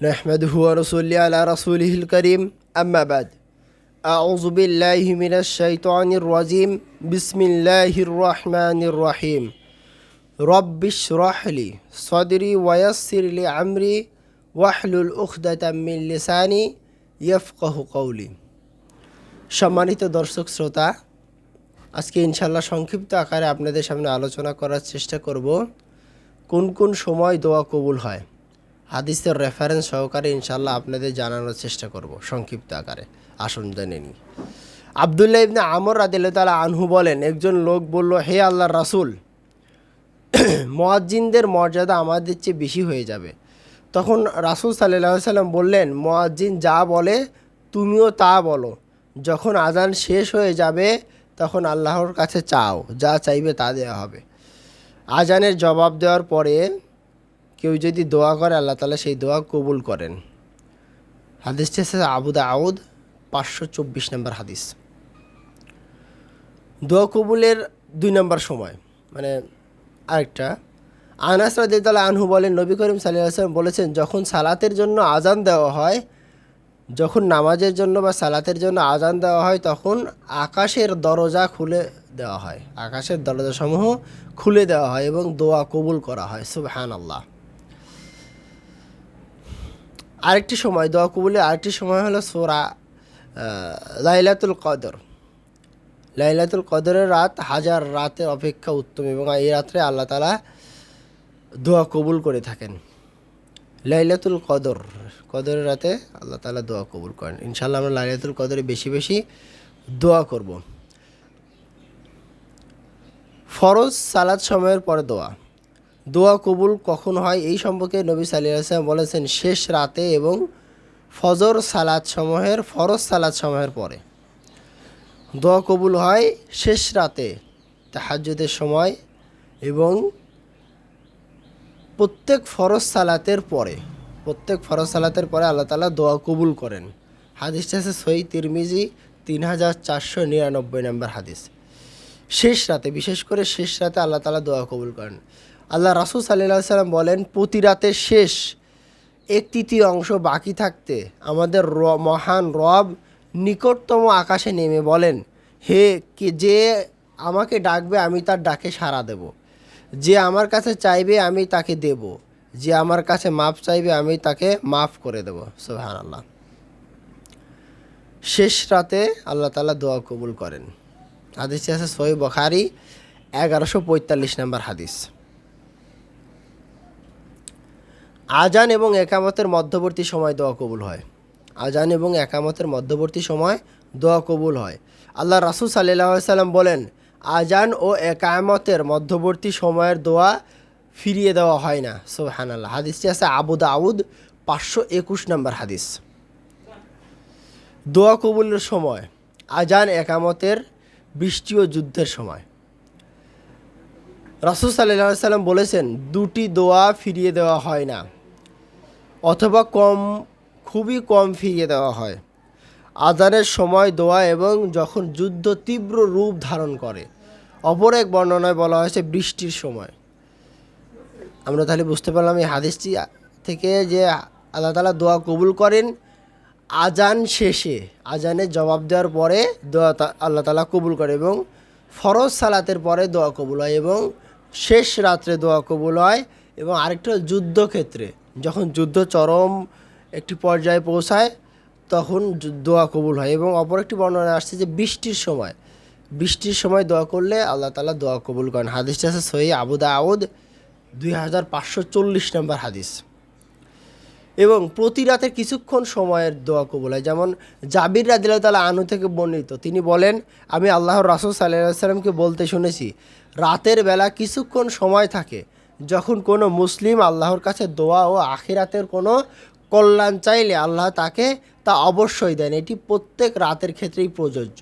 نحمده ونصلي على رسوله الكريم أما بعد أعوذ بالله من الشيطان الرجيم بسم الله الرحمن الرحيم رب اشرح لي صدري ويسر لي أمري واحلل عقدة من لساني يفقه قولي সম্মানিত দর্শক শ্রোতা আজকে ইনশাল্লাহ সংক্ষিপ্ত আকারে আপনাদের সামনে আলোচনা করার চেষ্টা করব কোন কোন সময় দোয়া কবুল হয় হাদিসের রেফারেন্স সহকারে ইনশাল্লাহ আপনাদের জানানোর চেষ্টা করব, সংক্ষিপ্ত আকারে। আসুন জেনে নিই। আবদুল্লাহ ইবনে আমর রাদিল্লাহ তালা আনহু বলেন, একজন লোক বলল, হে আল্লাহ রাসুল, মোয়াজ্জিনদের মর্যাদা আমাদের চেয়ে বেশি হয়ে যাবে। তখন রাসুল সাল্লাহ সাল্লাম বললেন, মোয়াজ্জিন যা বলে, তুমিও তা বলো। যখন আজান শেষ হয়ে যাবে, তখন আল্লাহর কাছে চাও, যা চাইবে তা দেওয়া হবে। আজানের জবাব দেওয়ার পরে কেউ যদি দোয়া করে আল্লাহ তালা সেই দোয়া কবুল করেন। হাদিসটি আছে আবু দাউদ, পাঁচশো চব্বিশ নম্বর হাদিস। দোয়া কবুলের দুই নম্বর সময় মানে আরেকটা। আনাস রাদিয়াল্লাহু আনহু বলেন, নবী করিম সাল্লাল্লাহু আলাইহি ওয়াসাল্লাম বলেছেন, যখন সালাতের জন্য আজান দেওয়া হয়, যখন নামাজের জন্য বা সালাতের জন্য আজান দেওয়া হয়, তখন আকাশের দরজা খুলে দেওয়া হয়। আকাশের দরজাসমূহ খুলে দেওয়া হয় এবং দোয়া কবুল করা হয় সুবহান আল্লাহ আরেকটি সময়, দোয়া কবুলের আরেকটি সময় হলো সোরা লাইলাতুল কদর। লাইলাতুল কদরের রাত হাজার রাতের অপেক্ষা উত্তম এবং এই রাত্রে আল্লাহ তালা দোয়া কবুল করে থাকেন। লাইলাতুল কদর, কদরের রাতে আল্লাহ তালা দোয়া কবুল করেন। ইনশাল্লাহ আমরা লাইলাতুল কদরে বেশি বেশি দোয়া করব। ফরজ সালাদ সময়ের পরে দোয়া। দোয়া কবুল কখন হয় এই সম্পর্কে নবী সাল্লাহ আসলাম বলেছেন শেষ রাতে এবং ফজর সালাদ সমূহের ফরজ সালাদ সময়ের পরে। দোয়া কবুল হয় শেষ রাতে তাহাজ্জুদের সময় এবং প্রত্যেক ফরজ সালাতের পরে, প্রত্যেক ফরজ সালাতের পরে আল্লাহ তালা দোয়া কবুল করেন। হাদিসটা আছে সই তিরমিজি তিন হাজার চারশো নিরানব্বই নম্বর হাদিস। শেষ রাতে, বিশেষ করে শেষ রাতে আল্লাহ তালা দোয়া কবুল করেন। আল্লাহ রাসুল সাল্লাহ সাল্লাম বলেন, প্রতি রাতের শেষ এক তৃতীয় অংশ বাকি থাকতে আমাদের র, মহান রব নিকটতম আকাশে নেমে বলেন, হে কে, যে আমাকে ডাকবে, আমি তার ডাকে সাড়া দেব। যে আমার কাছে চাইবে, আমি তাকে দেব। যে আমার কাছে মাফ চাইবে, আমি তাকে মাফ করে দেব। সোহান আল্লাহ শেষ রাতে আল্লাহ তালা দোয়া কবুল করেন। হাদিসটি আছে সই বখারি, এগারোশো পঁয়তাল্লিশ নম্বর হাদিস। আজান এবং একামতের মধ্যবর্তী সময় দোয়া কবুল হয়। আজান এবং একামতের মধ্যবর্তী সময় দোয়া কবুল হয়। আল্লাহ রাসুল সাল্লাহ সাল্লাম বলেন, আজান ও একামতের মধ্যবর্তী সময়ের দোয়া ফিরিয়ে দেওয়া হয় না। সোহান আল্লাহ হাদিসটি আছে আবু দাউদ, পাঁচশো একুশ নম্বর হাদিস। দোয়া কবুলের সময়, আজান, একামতের বৃষ্টি ও যুদ্ধের সময়। রাসুল সাল্লাহ সাল্লাম বলেছেন, দুটি দোয়া ফিরিয়ে দেওয়া হয় না। অথবা কম, খুবই কম ফিরিয়ে দেওয়া হয়। আজানের সময় দোয়া এবং যখন যুদ্ধ তীব্র রূপ ধারণ করে। অপর এক বর্ণনায় বলা হয়েছে বৃষ্টির সময়। আমরা তাহলে বুঝতে পারলাম এই হাদিসটি থেকে যে আল্লাহ তালা দোয়া কবুল করেন আজান শেষে। আজানের জবাব দেওয়ার পরে দোয়া আল্লাহ তালা কবুল করে এবং ফরজ সালাতের পরে দোয়া কবুল হয় এবং শেষ রাত্রে দোয়া কবুল হয় এবং আরেকটা যুদ্ধক্ষেত্রে। যখন যুদ্ধ চরম একটি পর্যায়ে পৌঁছায়, তখন দোয়া কবুল হয় এবং অপর একটি বর্ণনা আসছে যে বৃষ্টির সময়। বৃষ্টির সময় দোয়া করলে আল্লাহ তালা দোয়া কবুল করেন। হাদিসটা আছে সহি আবু দাউদ, দুই হাজার পাঁচশো চল্লিশ নম্বর হাদিস। এবং প্রতি রাতে কিছুক্ষণ সময়ের দোয়া কবুল হয়। যেমন জাবির রাদিল্লাহ তালা আনু থেকে বর্ণিত, তিনি বলেন, আমি আল্লাহর রাসুল সাল্লাহ সাল্লামকে বলতে শুনেছি, রাতের বেলা কিছুক্ষণ সময় থাকে যখন কোনো মুসলিম আল্লাহর কাছে দোয়া ও আখিরাতের কোনো কল্যাণ চাইলে আল্লাহ তাকে তা অবশ্যই দেন। এটি প্রত্যেক রাতের ক্ষেত্রেই প্রযোজ্য।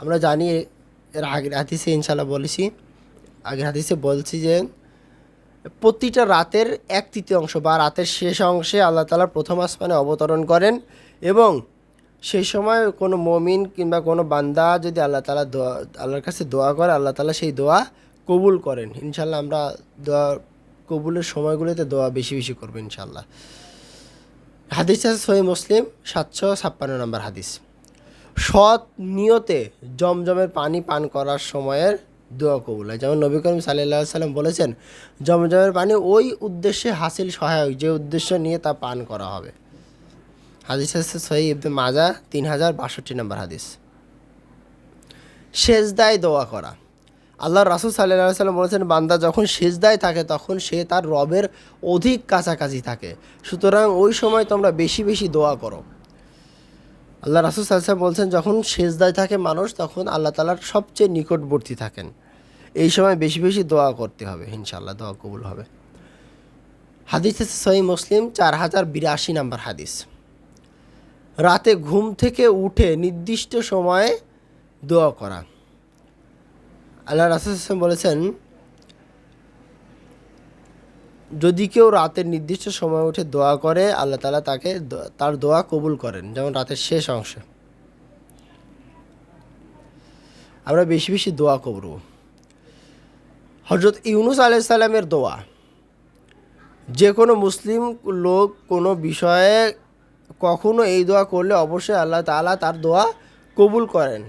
আমরা জানি এর আগের হাদিসে ইনশাল্লাহ বলেছি, আগের হাদিসে বলছি যে প্রতিটা রাতের এক তৃতীয় অংশ বা রাতের শেষ অংশে আল্লাহ তালা প্রথম আসমানে অবতরণ করেন এবং সেই সময় কোনো মমিন কিংবা কোনো বান্দা যদি আল্লাহ তালা দোয়া, আল্লাহর কাছে দোয়া করে, আল্লাহ তালা সেই দোয়া কবুল করেন। ইনশাল্লাহ আমরা দোয়া, কবুলের সময়গুলোতে দোয়া বেশি বেশি করব ইনশাল্লাহ। হাদিস আছে সহি মুসলিম, সাতশো ছাপ্পান্ন নম্বর হাদিস। সৎ নিয়তে জমজমের পানি পান করার সময়ের দোয়া কবুল হয়। যেমন নবী করিম সাল্লাহ সাল্লাম বলেছেন, জমজমের পানি ওই উদ্দেশ্যে হাসিল সহায়ক, যে উদ্দেশ্য নিয়ে তা পান করা হবে। হাদিস আছে সহি ইবনে মাজা তিন হাজার বাষট্টি নম্বর হাদিস। সেজদায় দোয়া করা। আল্লাহ রাসুল সাল্লাহ সাল্লাম বলেছেন, বান্দা যখন সেজদায় থাকে তখন সে তার রবের অধিক কাছাকাছি থাকে। সুতরাং ওই সময় তোমরা বেশি বেশি দোয়া করো। আল্লাহ রাসুল সাল্লাম বলছেন, যখন সেজদায় থাকে মানুষ, তখন আল্লাহ তালার সবচেয়ে নিকটবর্তী থাকেন। এই সময় বেশি বেশি দোয়া করতে হবে ইনশাল্লাহ দোয়া কবুল হবে। হাদিস সহি মুসলিম চার হাজার বিরাশি নাম্বার হাদিস। রাতে ঘুম থেকে উঠে নির্দিষ্ট সময়ে দোয়া করা। আল্লাহ রাসুল বলেছেন, যদি কেউ রাতের নির্দিষ্ট সময় উঠে দোয়া করে, আল্লাহ তালা তাকে তার দোয়া কবুল করেন। যেমন রাতের শেষ অংশে। আমরা বেশি বেশি দোয়া করব। হজরত ইউনুস আলাইসাল্লামের দোয়া, যে কোনো মুসলিম লোক কোনো বিষয়ে কখনো এই দোয়া করলে অবশ্যই আল্লাহ তালা তার দোয়া কবুল করেন।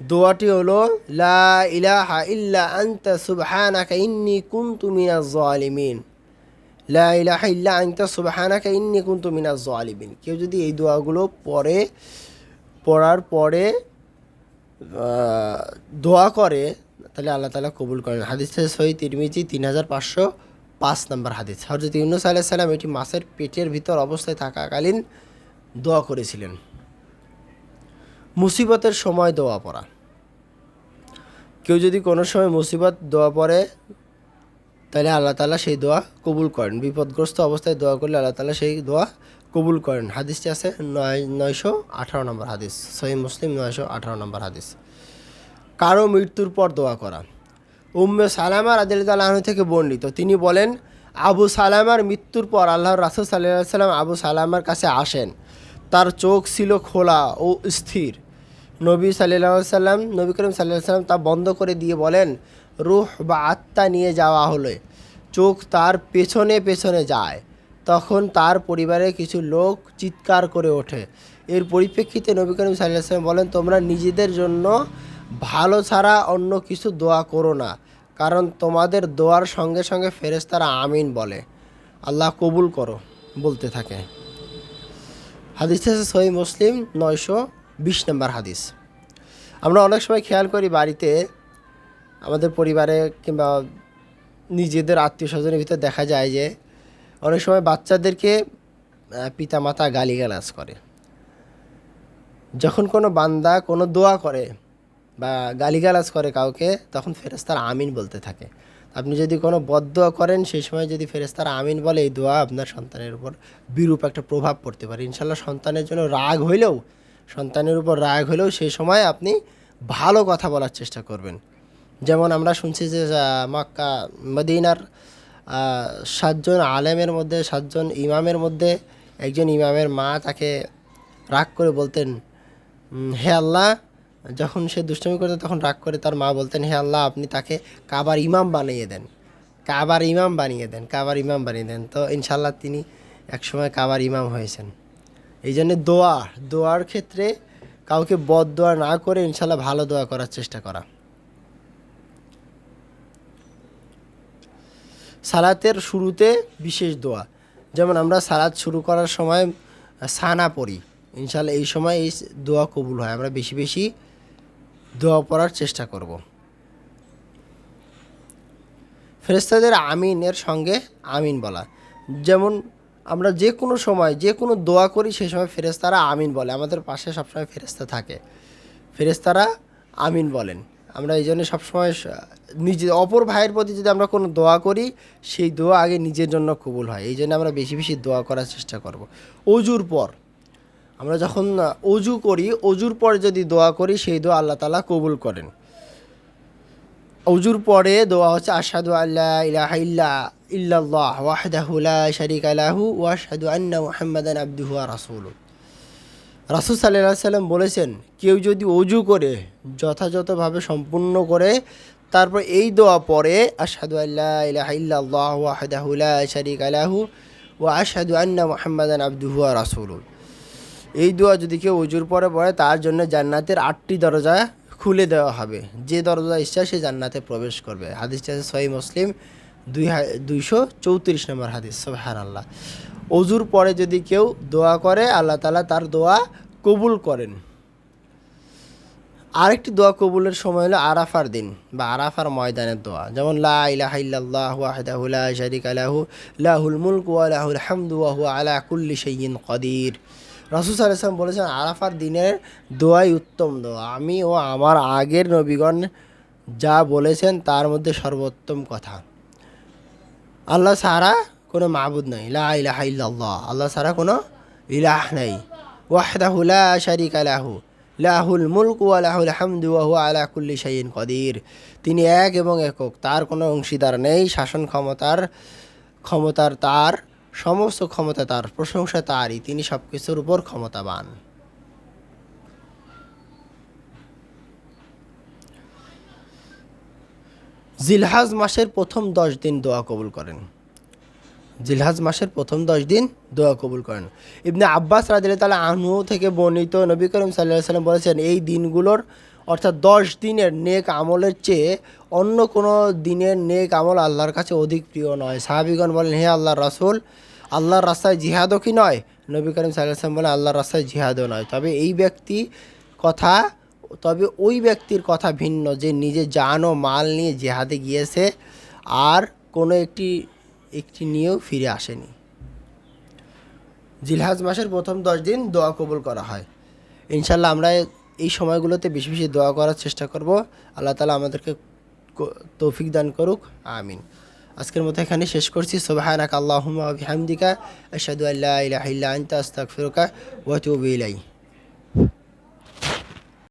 দোয়াটি হলো, লা ইলাহা ইল্লা আনতা সুবহানাকা ইন্নী কুনতু মিনাজ জালিমিন। লা ইলাহা ইল্লা আনতা সুবহানাকা ইন্নী কুনতু মিনাজ জালিমিন। কেউ যদি এই দোয়াগুলো পড়ে, পড়ার পরে দোয়া করে, তাহলে আল্লাহ তালা কবুল করেন। হাদিস সহি তিরমিজি তিন হাজার পাঁচশো পাঁচ নম্বর হাদিস। হজরত ইউনুস আলাহ সাল্লাম এটি মাছের পেটের ভিতর অবস্থায় থাকাকালীন দোয়া করেছিলেন। মুসিবতের সময় দোয়া পড়া। কেউ যদি কোনো সময় মুসিবত দোয়া পড়ে, তাহলে আল্লাহ তালা সেই দোয়া কবুল করেন। বিপদগ্রস্ত অবস্থায় দোয়া করলে আল্লাহ তালা সেই দোয়া কবুল করেন। হাদিসটি আছে নয়, নয়শো আঠারো নম্বর হাদিস। সহি মুসলিম, নয়শো আঠারো নম্বর হাদিস। কারও মৃত্যুর পর দোয়া করা। উম্মে সালামা রাদিল্লাহ আনহু থেকে বর্ণিত। তিনি বলেন, আবু সালামার মৃত্যুর পর আল্লাহর রাসুল সাল্লাহ সাল্লাম আবু সালামার কাছে আসেন। তার চোখ ছিল খোলা ও স্থির। নবী সাল্লাহ সাল্লাম, নবী করিম সাল্লাহ সাল্লাম তা বন্ধ করে দিয়ে বলেন, রুহ বা আত্মা নিয়ে যাওয়া হলে চোখ তার পেছনে পেছনে যায়। তখন তার পরিবারের কিছু লোক চিৎকার করে ওঠে। এর পরিপ্রেক্ষিতে নবী করিম সাল্লাহ সাল্লাম বলেন, তোমরা নিজেদের জন্য ভালো ছাড়া অন্য কিছু দোয়া করো না, কারণ তোমাদের দোয়ার সঙ্গে সঙ্গে ফেরেশতারা আমিন বলে। আল্লাহ কবুল করো, বলতে থাকে। হাদিস সহি মুসলিম, নয়শো বিশ নম্বর হাদিস। আমরা অনেক সময় খেয়াল করি বাড়িতে আমাদের পরিবারে কিংবা নিজেদের আত্মীয় স্বজনের ভিতর দেখা যায় যে অনেক সময় বাচ্চাদেরকে পিতামাতা গালিগালাজ করে। যখন কোনো বান্দা কোনো দোয়া করে বা গালিগালাজ করে কাউকে, তখন ফেরেস্তার আমিন বলতে থাকে। আপনি যদি কোনো বদদোয়া করেন, সেই সময় যদি ফেরেস্তার আমিন বলে, এই দোয়া আপনার সন্তানের উপর বিরূপ একটা প্রভাব পড়তে পারে। ইনশাল্লাহ সন্তানের জন্য রাগ হইলেও সন্তানের উপর রাগ হলেও সেই সময় আপনি ভালো কথা বলার চেষ্টা করবেন। যেমন আমরা শুনছি যে মক্কা, মদিনার সাতজন আলেমের মধ্যে, সাতজন ইমামের মধ্যে একজন ইমামের মা তাকে রাগ করে বলতেন হে আল্লাহ, যখন সে দুষ্টমি করতো তখন রাগ করে তার মা বলতেন, হে আল্লাহ, আপনি তাকে কাবার ইমাম বানিয়ে দেন। কাবার ইমাম বানিয়ে দেন, কাবার ইমাম বানিয়ে দেন। তো ইনশাল্লাহ তিনি একসময় কাবার ইমাম হয়েছেন। এই জন্য দোয়া, দোয়ার ক্ষেত্রে কাউকে বদ দোয়া না করে ইনশাল্লাহ ভালো দোয়া করার চেষ্টা করা। সালাতের শুরুতে বিশেষ দোয়া। যেমন আমরা সালাত শুরু করার সময় সানা পড়ি। ইনশাল্লাহ এই সময় এই দোয়া কবুল হয়। আমরা বেশি বেশি দোয়া পড়ার চেষ্টা করব। ফেরেস্তাদের আমিনের সঙ্গে আমিন বলা। যেমন আমরা যে কোনো সময়, যে কোনো দোয়া করি সেই সময় ফেরেস্তারা আমিন বলে। আমাদের পাশে সবসময় ফেরেস্তা থাকে। ফেরেস্তারা আমিন বলেন। আমরা এই জন্য সবসময় নিজে, অপর ভাইয়ের প্রতি যদি আমরা কোনো দোয়া করি, সেই দোয়া আগে নিজের জন্য কবুল হয়। এই জন্য আমরা বেশি বেশি দোয়া করার চেষ্টা করব। অজুর পর, আমরা যখন অজু করি, অজুর পর যদি দোয়া করি, সেই দোয়া আল্লাহ তালা কবুল করেন। অজুর পরে দোয়া হচ্ছে, আশহাদু আল্লাহ ইলাহা ইল্লা ইল্লাল্লাহ ওয়াহদাহু লা শারিকা লাহু ওয়া আশহাদু আন্না মুহাম্মাদান আবদুহু ওয়া রাসূলুহু। রাসূল আলাইহি সাল্লাম বলেছেন, কেউ যদি অজু করে, যথাযথভাবে সম্পূর্ণ করে, তারপর এই দোয়া পরে আশহাদু আল্লাহ ইলাহা ইল্লাল্লাহ ওয়াহদাহু লা শারিকা লাহু ও আশহাদু আন্না মুহাম্মাদান আবদুহু ওয়া রাসূলুহু। এই দোয়া যদি কেউ উজুর পরে পড়ে, তার জন্য জান্নাতের আটটি দরজা খুলে দেওয়া হবে। যে দরজা ইচ্ছা, সে জান্নাতে প্রবেশ করবে। হাদিসটা সহি মুসলিম দুই দুইশো চৌত্রিশ নম্বর হাদিস সোহান আল্লাহ অজুর পরে যদি কেউ দোয়া করে, আল্লাহ তালা তার দোয়া কবুল করেন। আরেকটি দোয়া কবুলের সময় হলো আরাফার দিন বা আরাফার ময়দানের দোয়া। যেমন লাহু, লাহুল মুলকু ওয়া লাহুল হামদু ওয়া হুয়া আলা কুল্লি কদির। রাসূল ওয়াসাল্লাম বলেছেন, আরাফার দিনের দোয়াই উত্তম দোয়া। আমি ও আমার আগের নবীগণ যা বলেছেন তার মধ্যে সর্বোত্তম কথা। আল্লাহ ছাড়া কোনো মাবুদ নাই। লা ইলাহা ইল্লাল্লাহ। আল্লাহ ছাড়া কোনো ইলাহ নাই। ওয়াহদাহু লা শারিকা লাহু। লাহুল মুলক ওয়া লাহুল হামদু ওয়া হুয়া আলা কুল্লি শাইইন কদির। তিনি এক এবং একক। তার কোনো অংশীদার নেই। শাসন ক্ষমতার ক্ষমতার তার, সমস্ত ক্ষমতা তার, প্রশংসা তারই। তিনি সব কিছুর উপর ক্ষমতাবান। জিলহাজ মাসের প্রথম দশ দিন দোয়া কবুল করেন। জিলহাজ মাসের প্রথম দশ দিন দোয়া কবুল করেন। ইবনে আব্বাস রাজিল তালা আনহু থেকে বর্ণিত নবী করিম সাল্লাহ সাল্লাম বলেছেন, এই দিনগুলোর অর্থাৎ দশ দিনের নেক আমলের চেয়ে অন্য কোনো দিনের নেক আমল আল্লাহর কাছে অধিক প্রিয় নয়। সাহাবিগণ বলেন, হে আল্লাহ রাসূল, আল্লাহর রাস্তায় জিহাদও কি নয়? নবী করিম সাল্লাহ সাল্লাম বলেন, আল্লাহর রাস্তায় জিহাদও নয়। তবে এই ব্যক্তি কথা তবে ওই ব্যক্তির কথা ভিন্ন যে নিজে জান ও মাল নিয়ে জেহাদে গিয়েছে আর কোনো একটি একটি নিয়েও ফিরে আসেনি। জিলহাজ মাসের প্রথম দশ দিন দোয়া কবুল করা হয়। ইনশাল্লাহ আমরা এই সময়গুলোতে বেশি বেশি দোয়া করার চেষ্টা করব। আল্লাহ তালা আমাদেরকে তৌফিক দান করুক। আমিন। আজকের মতো এখানে শেষ করছি। সোবাহানাক আল্লাহুম্মা ওয়া বিহামদিকা। আশহাদু আল্লা ইলাহা ইল্লা আনতা, আস্তাগফিরুকা ওয়া আতুবু ইলাইক।